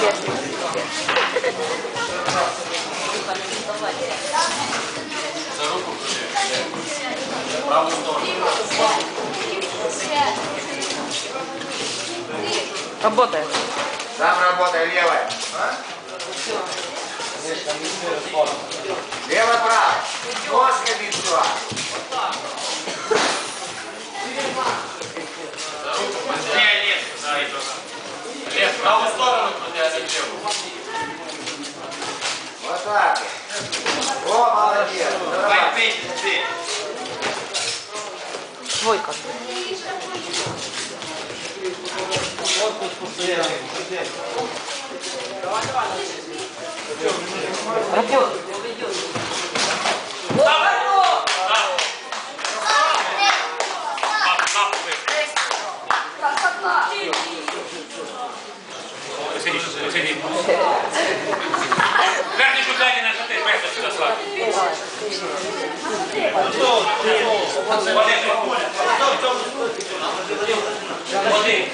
За руку крути. Праву сторону. Работает. Сам работай левой. Лево-право. Ножками все. Быстрее лес. Да, и туда. Лес, правую сторону Boa tarde. Boa maladria. Vai em frente, você. Vou, Cosme. Rapio. пей. Свой как бы. Работает. Сиди, сиди. Верни шукані на коти, перше сюди слав. Води. Води.